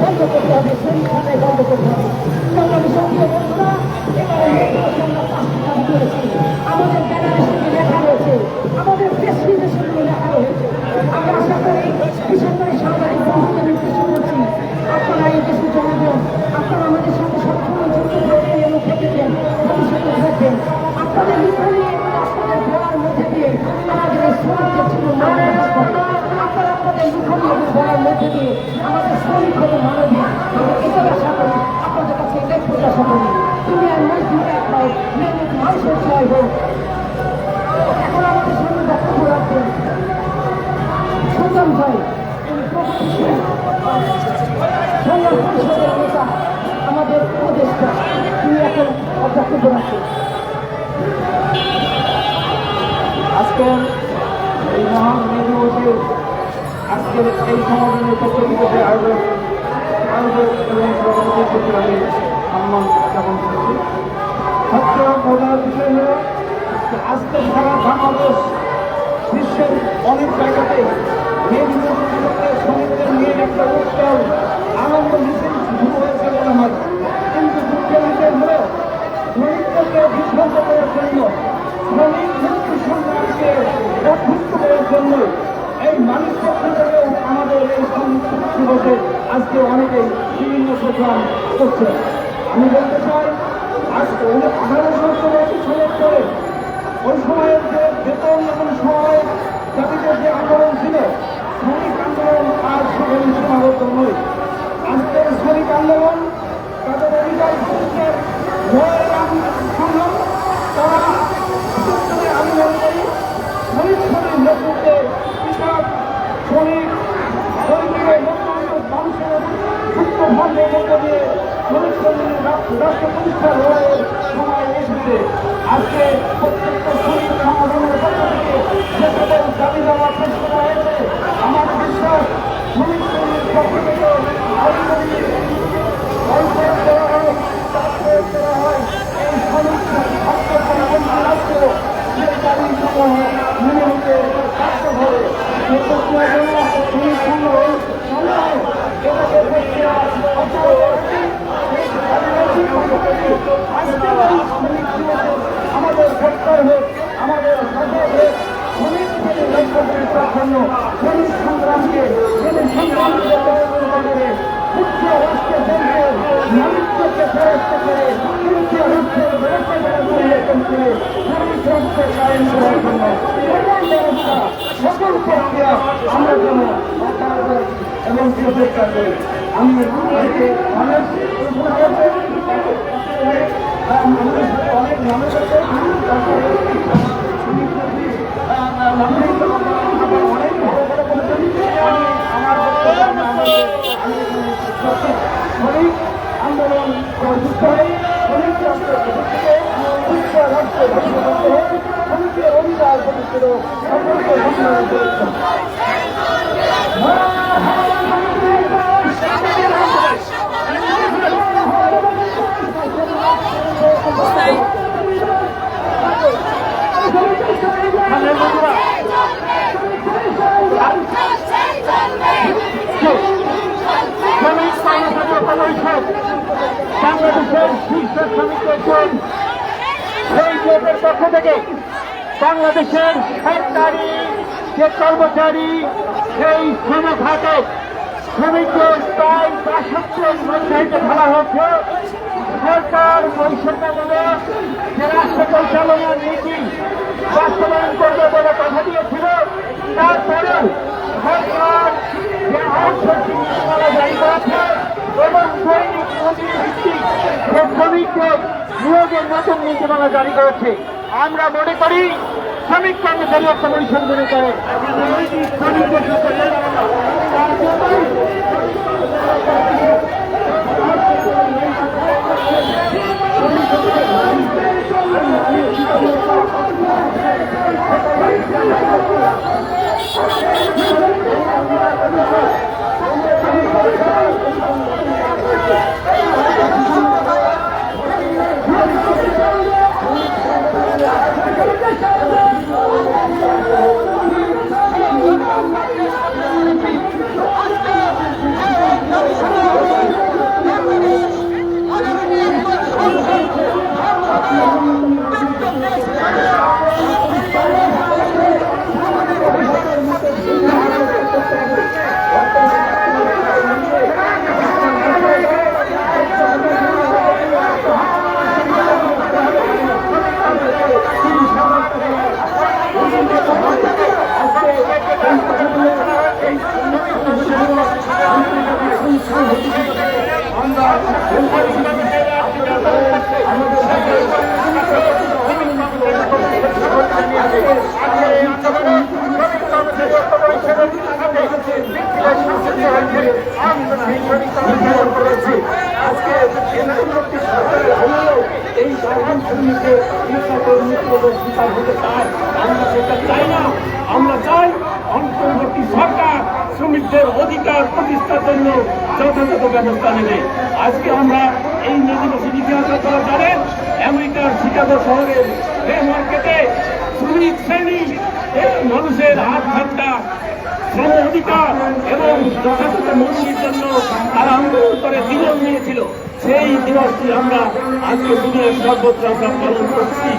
বন্ধ করতে হবে শরীর বন্ধ করতে হবে মানুষের জয় হোক এখন আমাদের সামনে বক্তব্য রাখবেন সুজন ভাই। আয়োজন এবং আমি সম্মান জ্ঞাপন করছি। সবচেয়ে মজার বিষয় হল আজকে সারা বিশ্বের অনেক জায়গাতে শ্রমিকদের একটা উত্তর আনন্দ মিছিল শুরু হয়েছে মনে কিন্তু দুঃখের বিষয় হল শ্রমিকদেরকে বিভ্রান্ত করার জন্য শ্রমিক মুক্তি সংগ্রামকে অভ্যুক্ত করার জন্য এই মানুষ পক্ষ আমাদের এই দিবসে আজকে অনেকেই বিভিন্ন প্রোগ্রাম করছে। আমি বলতে চাই আজকে আঠারোশো চৌরাশি সালের পরে ওই সময়ের যে বেতন এবং সময় দাবিতে যে আন্দোলন ছিল, শ্রমিক আন্দোলন আর সেখানে সীমাবদ্ধ নয়। আজকের শ্রমিক আন্দোলন, তাদের অধিকার লড়াই সংগ্রাম, তারা বিশেষ করে করি শ্রমিক শ্রমিক নেতৃত্বে কৃষক, শ্রমিক, শ্রমিকের মানুষের মধ্য দিয়ে রাষ্ট্র লড়াইয়ের সময় এসেছে আজকে প্রত্যেকটা শ্রমিক সংগঠনের পক্ষ থেকে যে সকল দাবি দেওয়া পেশ করা হয়েছে আমার বিশ্বাস শ্রমিক শ্রমিক পক্ষ থেকে আইন অল্প দেওয়া হয় চাপ প্রয়োগ করা হয় এই শ্রমিক ছাত্র সংগঠন রাষ্ট্র যে দাবি সমূহ মেনে নিতে বাধ্য হবে সে প্রক্রিয়া যেন শ্রমিক সংগ্রহ সংগ্রামে এটাকে প্রক্রিয়া আমাদের সরকার আমাদের সরকার নাগরিককে ফেরস্ত করে মুখ্য রাষ্ট্রের ব্যবস্থাপনা পরিবর্তন করে শ্রমিক রাষ্ট্র কায়েম করার জন্য সকল ব্যবস্থা সকল প্রক্রিয়া আমরা যেন আমি আমাদের সাথে অনেক মানুষ আছে অনেক আন্দোলন উচ্চ রাষ্ট্র প্রতিষ্ঠিত শ্রমিকের অধিকার প্রতিষ্ঠিত সকলকে সম্মান করেছেন শ্রমিক কর্মচারী পরিষদ শীর্ষ শ্রমিক জোট সেই জোটের পক্ষ থেকে বাংলাদেশের সরকারি যে কর্মচারী, সেই শ্রম খাতে শ্রমিকদের প্রায় বাষট্টির মধ্যে ফেলা হচ্ছে সরকার বৈষম্যমূলক যে রাষ্ট্র পরিচালনার নীতি বাস্তবায়ন করবে বলে কথা দিয়েছিল। তারপরেও সরকার যে আউটসোর্সিং নীতিমালা জারি করেছে এবং দৈনিক মজুরি ভিত্তিক শ্রমিকদের নিয়োগের নতুন নীতিমালা জারি করেছে। আমরা মনে করি, শ্রমিক কর্মচারী একটা পরিষদ মনে করে। শ্রমিকদের সাথে শ্রমিকের কৃষকের মৃত্যুদের শিকার হতে চায় আমরা সেটা চাই না আমরা চাই অন্তর্বর্তী সরকার শ্রমিকদের অধিকার প্রতিষ্ঠার জন্য যথাযথ ব্যবস্থা নেবে। আজকে আমরা এই নদীবাসীর ইতিহাস আপনারা জানেন আমেরিকার শিকাগো শহরের রে মার্কেটে শ্রমিক শ্রেণি মানুষের হাত ঘাটটা শ্রম অধিকার এবং যথাযথ মজুরির জন্য তারা আন্দোলন করে জীবন নিয়েছিল সেই দিবসটি আমরা আজকে দুনিয়ার সর্বত্র আমরা পালন করছি।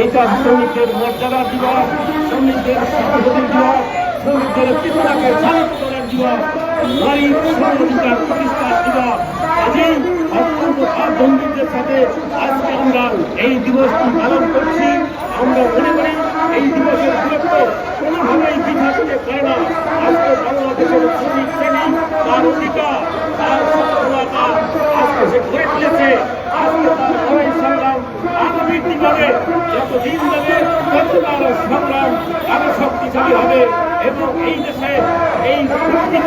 এইটা শ্রমিকদের মর্যাদা দিবস, শ্রমিকদের স্বাধীনতা দিবস, শ্রমিকদের পিতাকে চালিত করার দিবস। নারী শ্রম অধিকার প্রতিষ্ঠার দিবস কাজেই অত্যন্ত বন্ধুদের সাথে আজকে আমরা এই দিবসটি পালন করছি। আমরা মনে করি এই দিবসের গুরুত্ব কোনোভাবেই বৃথা পারে না। আজকে বাংলাদেশের শ্রমিক শ্রেণি, তার অধিকার, তার সফলতা আজকে সে গড়ে তুলেছে। আজকে তার লড়াই সংগ্রাম আগামী দিনে যত দিন যাবে তত তার সংগ্রাম আরও শক্তিশালী হবে। এবং এই দেশে এই প্রকৃত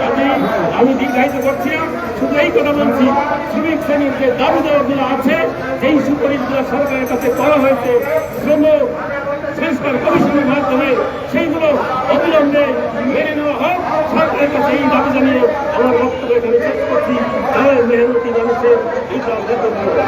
কাজেই আমি দীর্ঘায়িত করছি। না শুধু এই কথা বলছি, শ্রমিক শ্রেণির যে দাবি দেওয়াগুলো আছে, যেই সুপারিশগুলো সরকারের কাছে করা হয়েছে, শ্রম সংস্কার কমিশনের মাধ্যমে, সেইগুলো অবিলম্বে মেনে নেওয়া হোক। সরকারের কাছে এই দাবি জানিয়ে আমার বক্তব্য এখানে শেষ করছি। তাহলে মেহনতি মানুষের এইটা ধন্যবাদ।